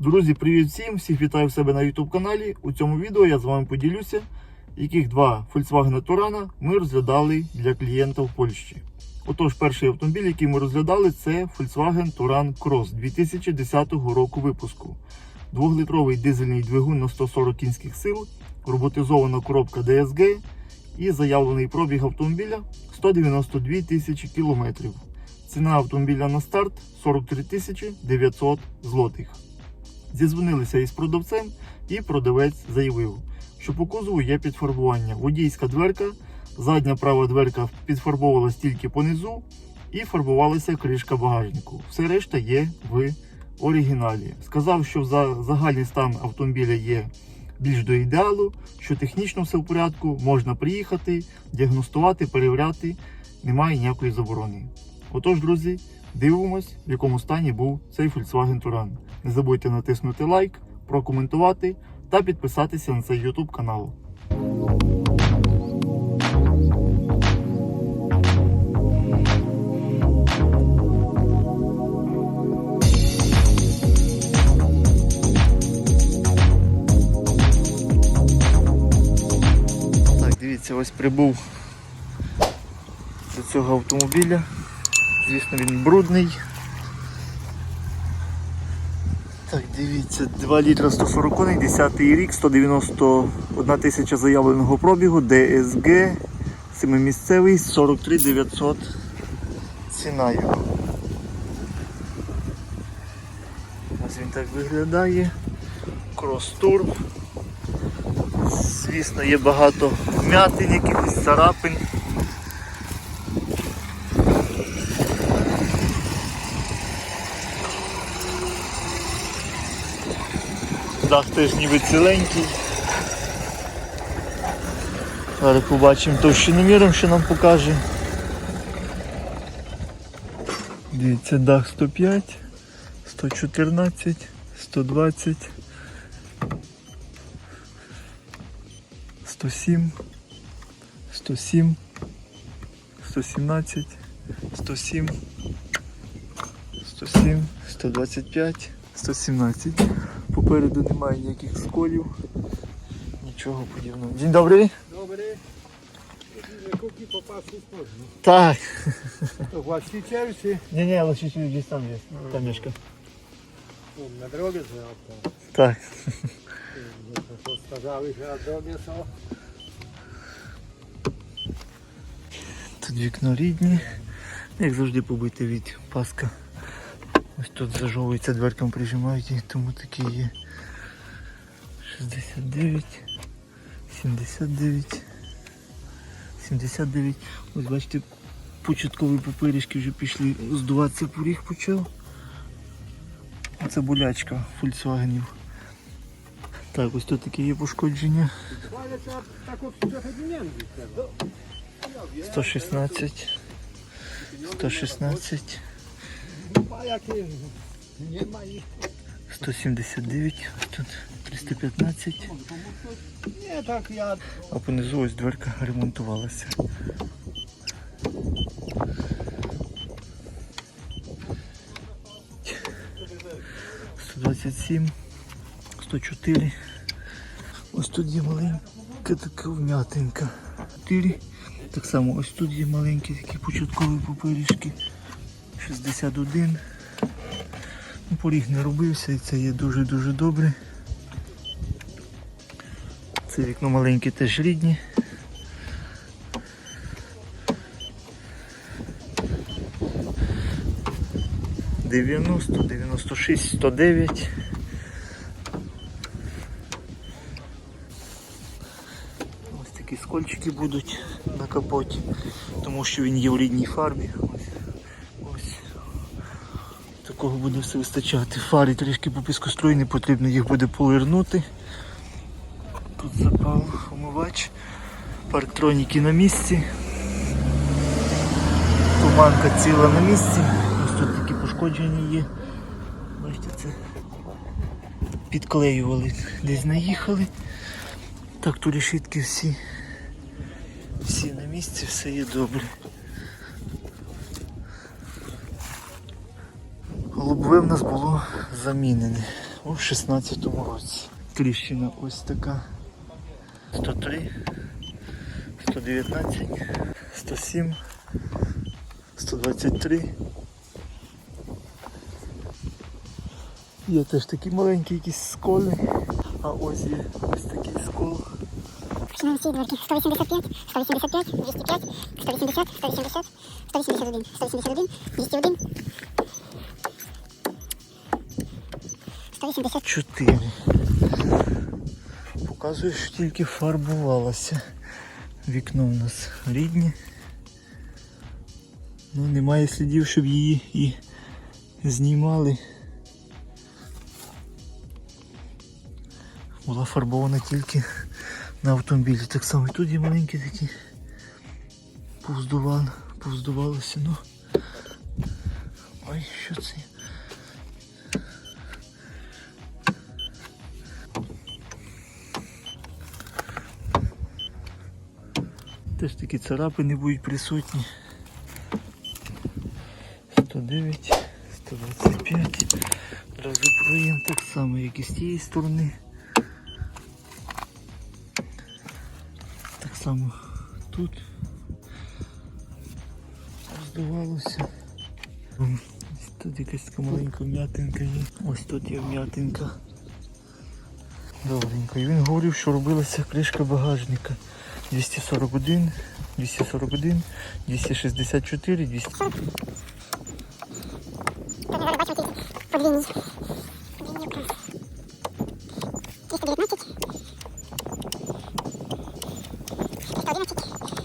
Друзі, привіт всім! Всіх вітаю в себе на YouTube каналі. У цьому відео я з вами поділюся, яких два Volkswagen Турана ми розглядали для клієнта в Польщі. Отож, перший автомобіль, який ми розглядали, це Volkswagen Touran Cross 2010 року випуску. Двохлітровий дизельний двигун на 140 кінських сил, роботизована коробка DSG і заявлений пробіг автомобіля 192 тисячі кілометрів. Ціна автомобіля на старт 43 тисячі 900 злотих. Зізвонилися із продавцем, і продавець заявив, що по кузову є підфарбування. Водійська дверка, задня права дверка підфарбовувалась тільки понизу і фарбувалася кришка багажнику. Все решта є в оригіналі. Сказав, що за загальний стан автомобіля є більш до ідеалу, що технічно все в порядку, можна приїхати, діагностувати, перевіряти, немає ніякої заборони. Отож, друзі, дивимось, в якому стані був цей Volkswagen Touran. Не забудьте натиснути лайк, прокоментувати та підписатися на цей YouTube канал. Дивіться, ось прибув до цього автомобіля. Звісно, він брудний. Так, дивіться, 2 літра 140 коней, 10 рік, 191 тисяча заявленого пробігу, DSG, семимісцевий, 43 900 ціна його. Ось він так виглядає. Крос-тур. Звісно, є багато вмятин, якихось царапин. Дах теж ніби ціленький. Зараз побачимо товщиноміром, що нам покаже. Дивіться, дах 105, 114, 120, 107, 107, 117, 107, 107, 125, 117. Попереду немає ніяких сколів. Нічого подібного. Można. Tak. To właściciel czy Nie, nie, właściciel gdzieś tam jest. Tam mieszka. no, na drogę trzeba to. Tak. To postarzały się na drogę są. Тут вікно рідні. Як завжди побите від паска. Ось тут зажовується дверкам прижимають і тому такі є. 69, 79, 79. Ось бачите, початкові папирішки вже пішли здуватися поріг почав. Це болячка фольксвагенів. Так, ось тут такі є пошкодження. Ale trzeba taką trochę pieniędzy trzeba. 116, 116. A jakie nie ma 179, тут 315, Nie tak ja. а понизу ось дверка ремонтувалася. Сто двадцять сім, сто чотири. Ось тут є маленька така вмятинка. 4. Так само ось тут є маленькі такі початкові папирішки. 61. Ну, Поріг не робився і це є дуже-дуже добре. Це вікно маленьке теж рідні. Дев'яносто, дев'яносто шість, сто дев'ять. Ось такі скольчики будуть на капоті, тому що він є в рідній фарбі. Ось. Такого буде все вистачати. Фари трішки попіскоструйні, потрібно їх буде повернути. Тут запав омивач, парктроніки на місці. Туманка ціла на місці. Ось тут такі пошкодження є. Бачите, це підклеювали, десь наїхали. Так, тут решітки всі. Всі на місці, все є добре. Лобове в нас було замінене. у 16-му році. Тріщина ось така. 103, 119, 107, 123. Є теж такі маленькі якісь сколи, а ось є ось такий скол. Починаємо з цієї дверки. 185, 185, 205, 180, 180, 181, 181, 201, 4. Показує, що тільки фарбувалося. Вікно в нас рідні. Ну, немає слідів, щоб її і знімали. Була фарбована тільки на автомобілі. Так само і тут є маленькі такі повздувалося. Ну. Ой, що це? Теж такі царапини будуть присутні. 109, 125. Одразу проїм так само, як і з тієї сторони. Так само тут роздавалося. Ось Тут якась така маленька вм'ятинка є. Ось тут є вм'ятинка. Добренько. І він говорив, що робилася кришка багажника. 241, 241, 264, 200. Тут ми зараз бачимо тільки подвійні. Подвійні окраси. 219, 311,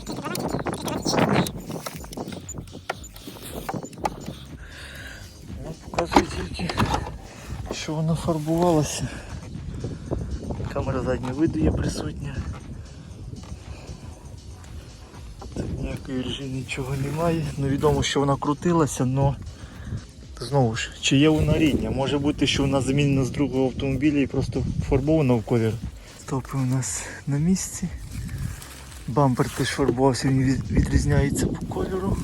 312, 326. Ну, показує тільки, що вона фарбувалася. Камера заднього виду є присутня. Тут ніякої нічого немає. Ну відомо, що вона крутилася, але знову ж, чи є вона рідня? Може бути, що вона замінена з другого автомобіля і просто фарбована в колір. Стопи у нас на місці. Бампер теж фарбувався, він відрізняється по кольору.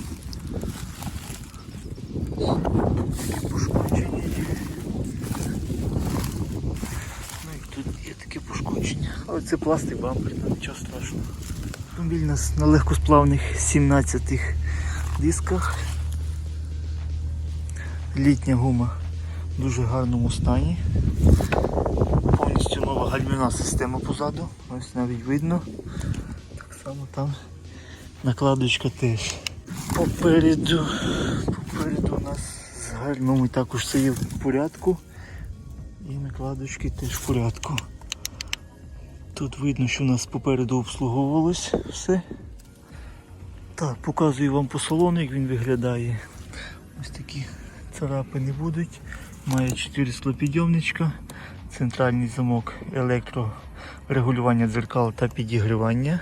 Такі пошкодження. Ну тут є таке пошкодження. Але це пластик бампер, там нічого страшного. Автомобіль у нас на легкосплавних 17 дисках. Літня гума в дуже гарному стані. Повністю нова гальмівна система позаду. Ось навіть видно. Так само там накладочка теж. Попереду, попереду у нас з гальмами також все є в порядку. І накладочки теж в порядку. Тут видно, що у нас попереду обслуговувалось все. Так, показую вам по салону, як він виглядає. Ось такі царапини будуть. Має 4 склопідйомничка, центральний замок електрорегулювання дзеркал та підігрівання.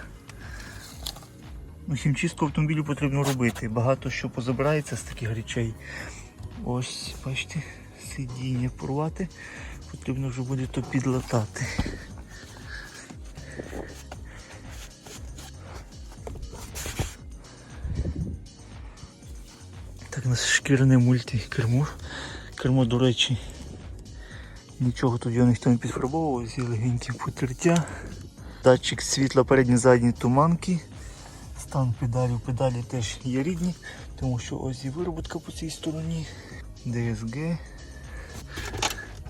Ну, хімчистку автомобілю потрібно робити. Багато що позабирається з таких речей. Ось, бачите, сидіння порвати. Потрібно вже буде то підлатати. У нас шкіряне мульти кермо. До речі, нічого тут його ніхто не підфарбовував, зі легенькі потертя. Датчик світла передні задні туманки. Стан педалів, педалі теж є рідні, тому що ось і вироботка по цій стороні. DSG,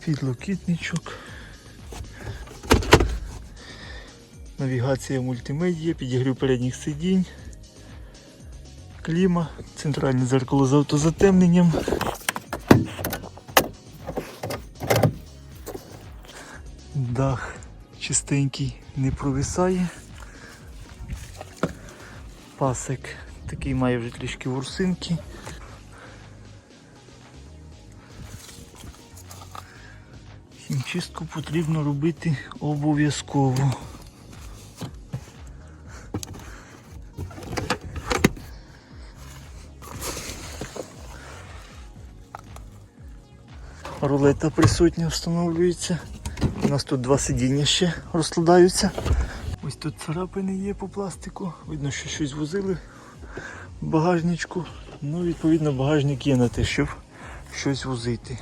підлокітничок. Навігація мультимедія, підігрів передніх сидінь, кліма, центральне зеркало з автозатемненням. Дах чистенький, не провисає. Пасик такий має вже трішки ворсинки. Хімчистку потрібно робити обов'язково. Рулета присутня встановлюється. У нас тут два сидіння ще розкладаються. Ось тут царапини є по пластику. Видно, що щось возили в багажничку. Ну, відповідно, багажник є на те, щоб щось возити.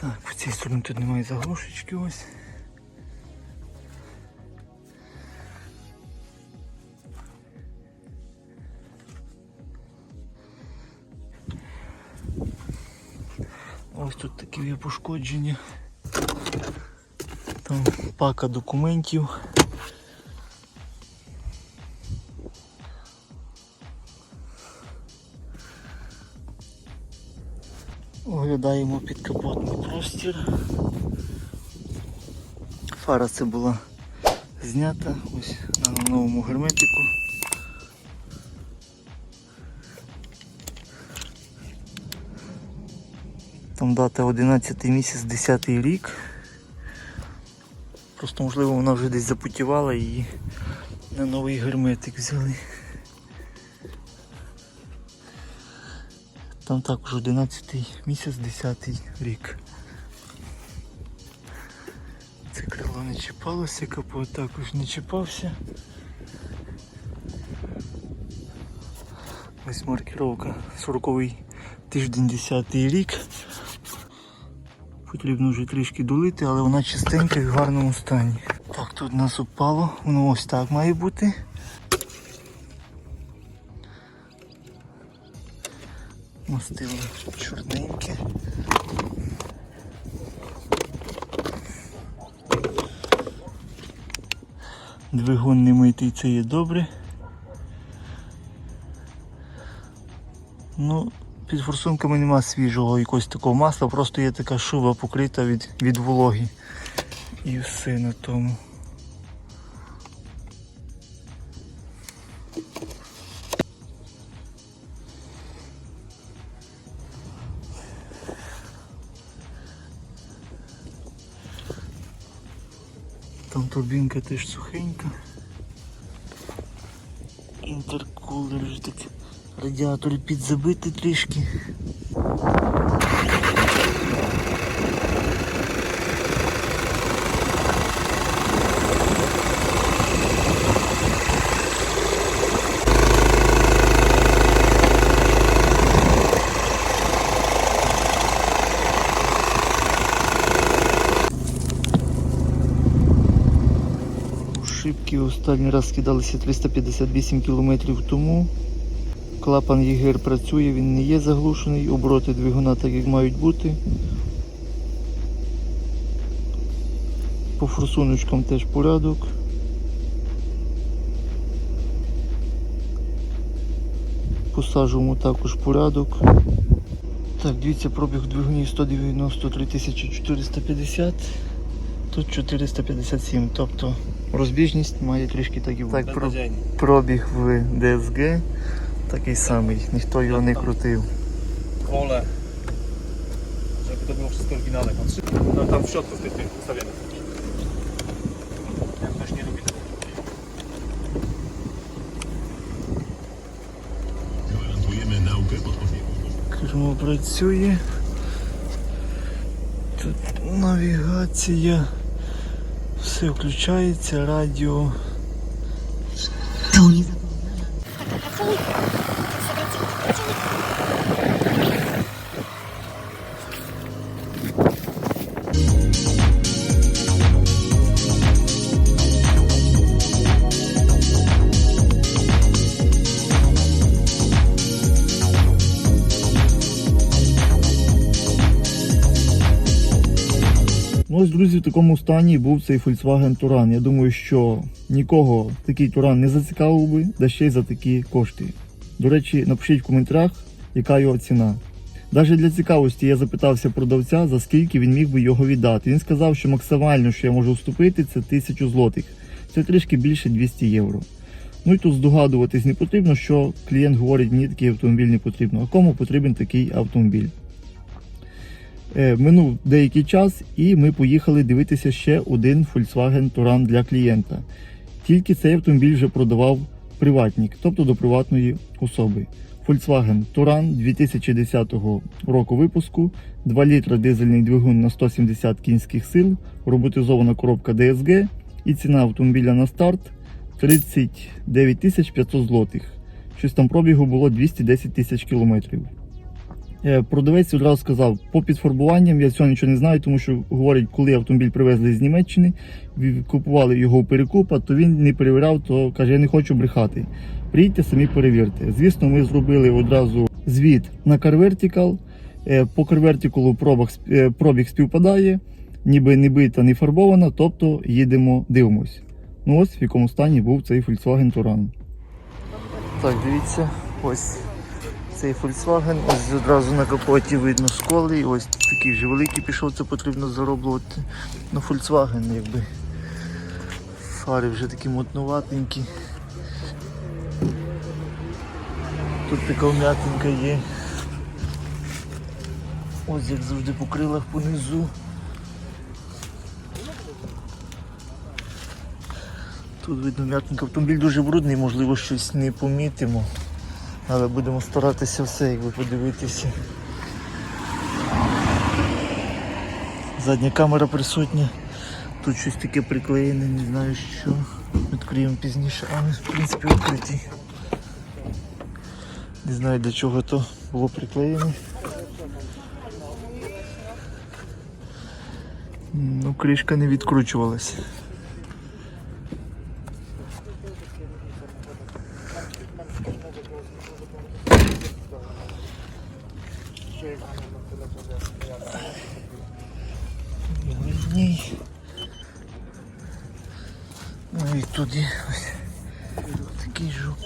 Так, по цій стороні тут немає заглушечки ось. Ось тут такі є пошкодження. Там пака документів. Оглядаємо підкапотний простір. Фара це була знята ось на новому герметику. Там дата 11 місяць, 10 рік. Просто можливо вона вже десь запутівала і на новий герметик взяли. Там також 11 місяць, 10 рік. Це крило не чіпалося, капот також не чіпався. Ось маркировка 40 тиждень 10 рік. Потрібно вже трішки долити, але вона чистенька і в гарному стані. Так, тут у нас упало, воно ось так має бути. Мастило чорненьке. Двигун не митий, це є добре. Ну, під форсунками нема свіжого якогось такого масла, просто є така шуба покрита від, від вологи. І все на тому. Там турбінка теж сухенька. Інтеркулер вже так. Радіатор підзабитий трішки. Шибки останній раз скидалися 358 км тому. Клапан ЄГР працює, він не є заглушений, обороти двигуна так як мають бути. По форсуночкам теж порядок. По сажовому також порядок. Так, дивіться, пробіг двигуні 193 450, тут 457, тобто розбіжність має трішки так і. Так, про- пробіг в ДСГ такий самий, ніхто його не крутив. wolę, żeby to było wszystko oryginalne. Patrzy, no, tam w środku w tych tych ustawione. Jak ktoś nie lubi tego. Gwarantujemy naukę odpowiednią. Кермо працює. Тут навігація. Все включається, радіо. Ну ось, друзі, в такому стані був цей Volkswagen Touran. Я думаю, що нікого такий Туран не зацікавив би, да ще й за такі кошти. До речі, напишіть в коментарях, яка його ціна. Навіть для цікавості я запитався продавця, за скільки він міг би його віддати. Він сказав, що максимально, що я можу вступити, це 1000 злотих. Це трішки більше 200 євро. Ну і тут здогадуватись не потрібно, що клієнт говорить, мені такий автомобіль не потрібно. А кому потрібен такий автомобіль? Е, Минув деякий час, і ми поїхали дивитися ще один Volkswagen Touran для клієнта. Тільки цей автомобіль вже продавав приватник, тобто до приватної особи. Volkswagen Touran 2010 року випуску, 2 літра дизельний двигун на 170 кінських сил, роботизована коробка DSG і ціна автомобіля на старт 39 500 злотих. Щось там пробігу було 210 тисяч кілометрів. Е, Продавець одразу сказав, по підфарбуванням я цього нічого не знаю, тому що говорить, коли автомобіль привезли з Німеччини, купували його у перекупа, то він не перевіряв, то каже, я не хочу брехати. Приїдьте самі перевірте. Звісно, ми зробили одразу звіт на CarVertical. Е, По CarVertical пробіг, е, пробіг співпадає, ніби не бита, не фарбована, тобто їдемо, дивимось. Ну ось в якому стані був цей Volkswagen Touran. Так, дивіться, ось цей Volkswagen, ось одразу на капоті видно сколи, і ось такий вже великий пішов, це потрібно зароблювати. Ну, Volkswagen якби. Фари вже такі мотнуватенькі. Тут така вм'ятинка є. Ось як завжди по крилах понизу. Тут видно м'ятинка. Автомобіль дуже брудний, можливо, щось не помітимо. Але будемо старатися все, як ви подивитися. Задня камера присутня. Тут щось таке приклеєне, не знаю що. Відкриємо пізніше, але в принципі відкритий. Не знаю для чого то було приклеєне. Ну, кришка не відкручувалась. Видній. Ну і туди ось такий жук.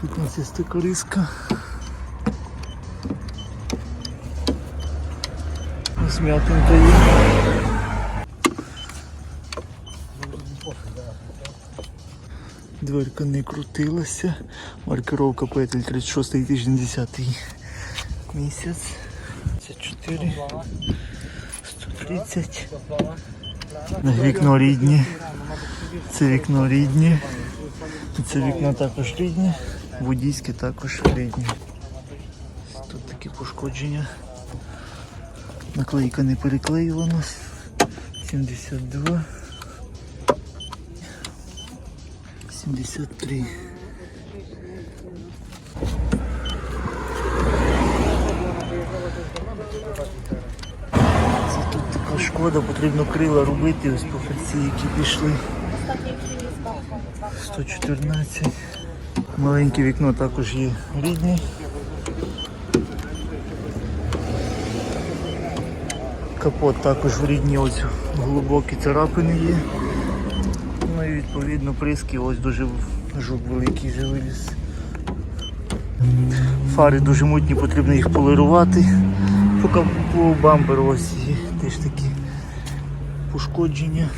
Тут у нас є така риска. Ось м'ятинка є. Дверка не крутилася. Маркировка петель 36 тиждень 10 місяць. Це 4. 130. Вікно рідні. Це вікно рідні. Це вікно також рідні. Водійське також рідні. Тут такі пошкодження. Наклейка не переклеювалась. 72. 73. Це тут така шкода, потрібно крила робити, ось по фальці, які пішли. 114. Маленьке вікно також є рідне. Капот також в рідні, ось глибокі царапини є. Ну і відповідно приски, ось дуже жук великий вже виліз. Фари дуже мутні, потрібно їх полирувати. По, по бамперу ось є теж такі пошкодження.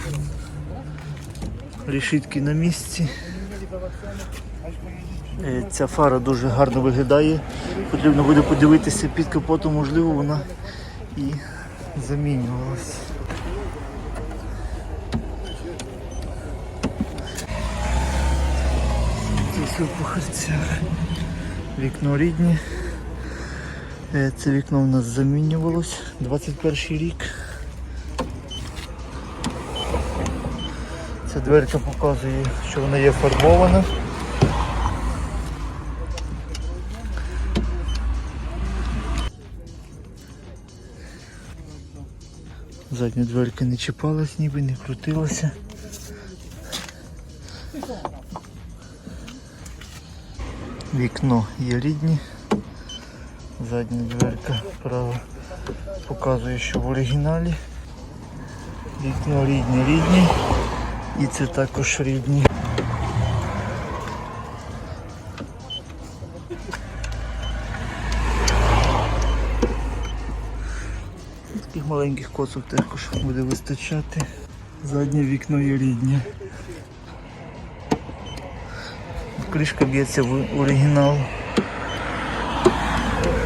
Решітки на місці. Е, Ця фара дуже гарно виглядає. Потрібно буде подивитися під капотом, можливо, вона і замінювалась. Це похарця. Вікно рідні. Е, Це вікно у нас замінювалось 21 рік. Ця дверка показує, що вона є фарбована. Задня дверка не чіпалась, ніби не крутилася. Вікно є рідні. Задня дверка права показує, що в оригіналі. Вікно рідні, рідні. І це також рідні. Таких маленьких косок також буде вистачати. Заднє вікно є рідне. Кришка б'ється в оригінал.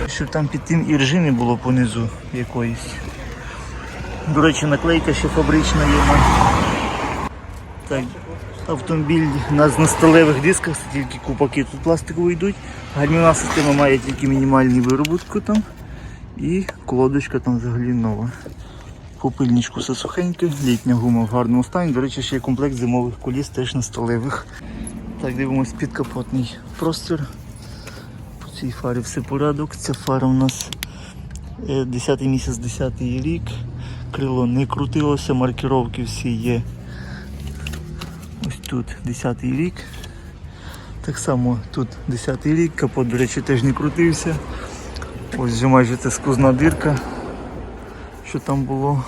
Щоб там під тим і режимі було понизу якоїсь. До речі, наклейка ще фабрична є. Так, автомобіль у на сталевих дисках, тільки купаки тут пластикові йдуть. Гальмівна система має тільки мінімальну вироботку там. І колодочка там взагалі нова. Попильничку все сухеньке, літня гума в гарному стані. До речі, ще є комплект зимових коліс теж на сталевих. Так, дивимось підкапотний простір. По цій фарі все порядок. Ця фара у нас 10 місяць, 10 рік. Крило не крутилося, маркіровки всі є. Ось тут 10 рік. Так само тут 10 рік, капот, до речі, теж не крутився. Ось вже майже це скузна дирка, що там було.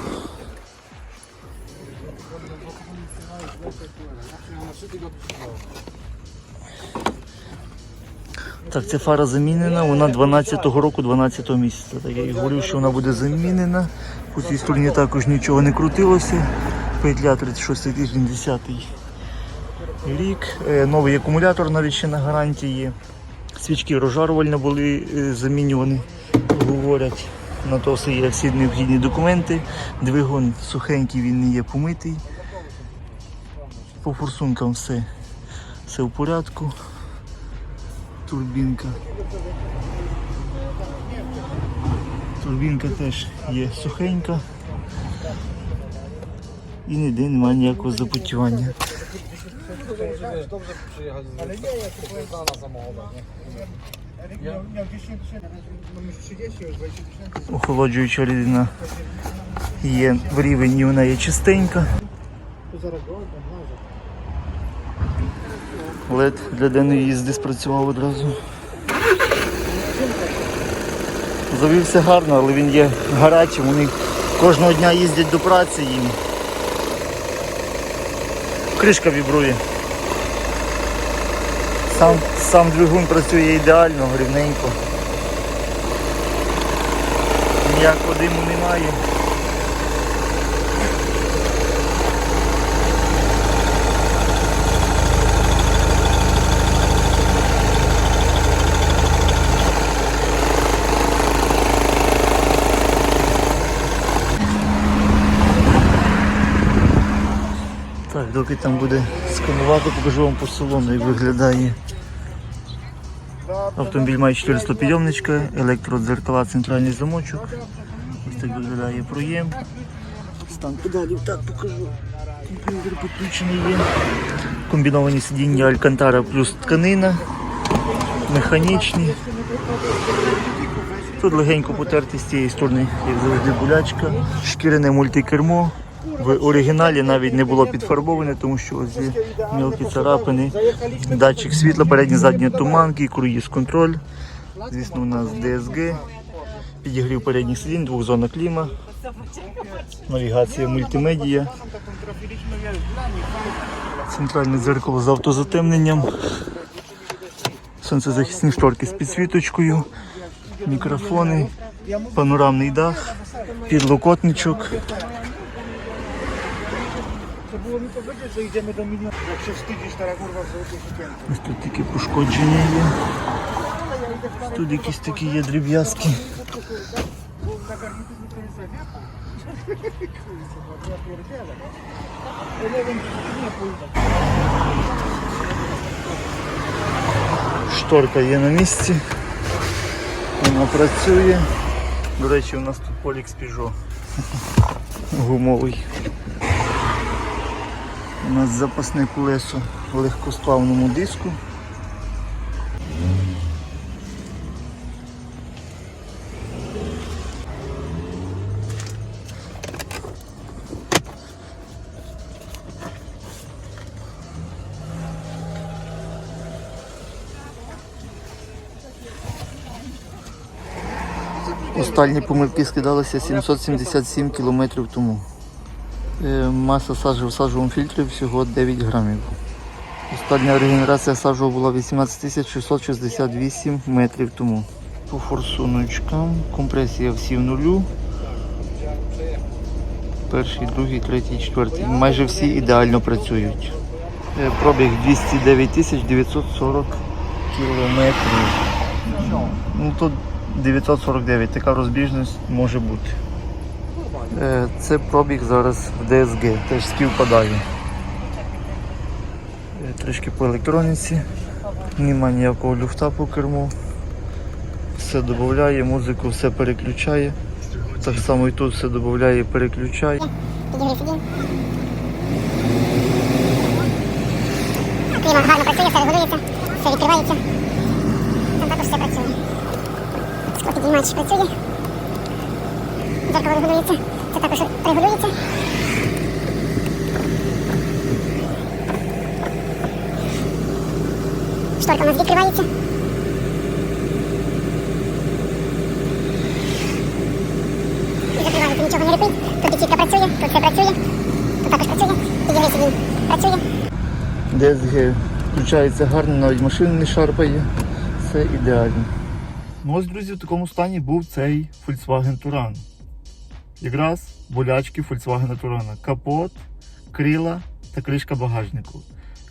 Так, ця фара замінена, вона 12-го року, 12-го місяця. Так я і говорив, що вона буде замінена. По цій стороні також нічого не крутилося. Петля 36 тиждень, 10 рік. Е, Новий акумулятор навіть ще на гарантії. Свічки розжарувальні були е, замінювані, говорять. На то все є всі необхідні документи. Двигун сухенький, він не є помитий. По форсункам все, все в порядку. Турбінка. Турбінка теж є сухенька. І ніде немає ніякого запотівання. Охолоджуюча рідина є в рівень і вона є чистенька. Лед для денної їзди спрацював одразу. Завівся гарно, але він є гарячим. Вони кожного дня їздять до праці їм. Кришка вібрує. Сам, сам двигун працює ідеально, рівненько. Ніякого диму немає. Доки там буде сканувати, покажу вам по салону, як виглядає. Автомобіль має 400 підйомничка, електродзеркала, центральний замочок. Ось так виглядає проєм. Стан педалів, так покажу. Комп'ютер підключений є. Комбіновані сидіння Алькантара плюс тканина. Механічні. Тут легенько потерти з цієї сторони, як завжди, булячка. Шкіряне мультикермо. В оригіналі навіть не було підфарбоване, тому що ось є мілкі царапини, датчик світла, передні задні туманки, круїз контроль. Звісно, у нас DSG, підігрів передніх сидінь, двохзонна кліма, навігація мультимедія, центральне дзеркало з автозатемненням, сонцезахисні шторки з підсвіточкою, мікрофони, панорамний дах, підлокотничок. Тут такі пошкодження є. Тут якісь такі є дріб'язки. Шторка є на місці. Вона працює. До речі, у нас тут полікс Peugeot гумовий. У нас запасне колесо в легкосплавному диску. Останні помилки скидалися 777 кілометрів тому. Е, Маса сажі в сажовому фільтрі всього 9 грамів. Остання регенерація сажу була 18 668 метрів тому. По форсуночкам компресія всі в нулю. Перший, другий, третій, четвертий. Майже всі ідеально працюють. Е, Пробіг 209 тисяч 940 кілометрів. Ну тут 949, така розбіжність може бути. Е, Це пробіг зараз в DSG, теж співпадає. Е, Трішки по електроніці, нема ніякого люфта по керму. все додає, музику все переключає. Так само і тут все додає і переключає. Клімат гарно працює, все регулюється, все відкривається. Там також все працює. Склопідіймач працює. Дзеркало регулюється. Це також регулюється. Шторка у нас відкривається. І закривається, нічого не репить. Тут і працює, тут все працює. Тут також працює. Підігрів сидінь працює. DSG включається гарно, навіть машина не шарпає. Все ідеально. Ну ось, друзі, в такому стані був цей Volkswagen Touran. Якраз болячки Volkswagen Touran. Капот, крила та кришка багажнику.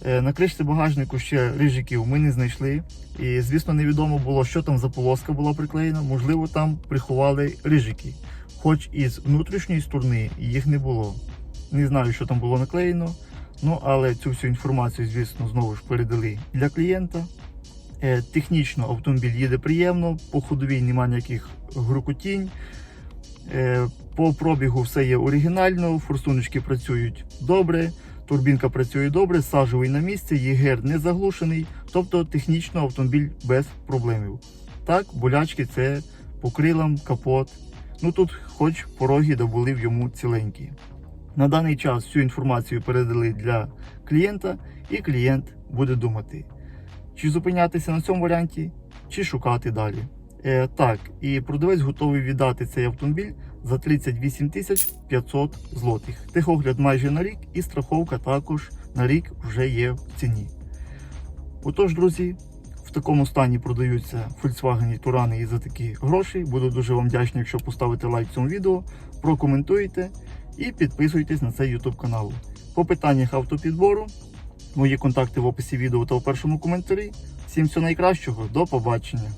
Е, На кришці багажнику ще рижиків ми не знайшли. І, звісно, невідомо було, що там за полоска була приклеєна. Можливо, там приховали рижики. Хоч із внутрішньої сторони їх не було. Не знаю, що там було наклеєно. Ну, але цю всю інформацію, звісно, знову ж передали для клієнта. Е, Технічно автомобіль їде приємно, по ходовій немає ніяких грукотінь. По пробігу все є оригінально, форсуночки працюють добре, турбінка працює добре, сажовий на місці, ЄГР не заглушений, тобто технічно автомобіль без проблемів. Так, болячки це по крилам, капот. Ну тут хоч пороги добули в йому ціленькі. На даний час всю інформацію передали для клієнта, і клієнт буде думати, чи зупинятися на цьому варіанті, чи шукати далі. Е, так, і продавець готовий віддати цей автомобіль за 38 тисяч 500 злотих. Техогляд майже на рік, і страховка також на рік вже є в ціні. Отож, друзі, в такому стані продаються Volkswagen Турани і за такі гроші. Буду дуже вам вдячний, якщо поставите лайк цьому відео, прокоментуєте і підписуйтесь на цей YouTube канал. По питаннях автопідбору, мої контакти в описі відео та у першому коментарі. Всім всього найкращого, до побачення!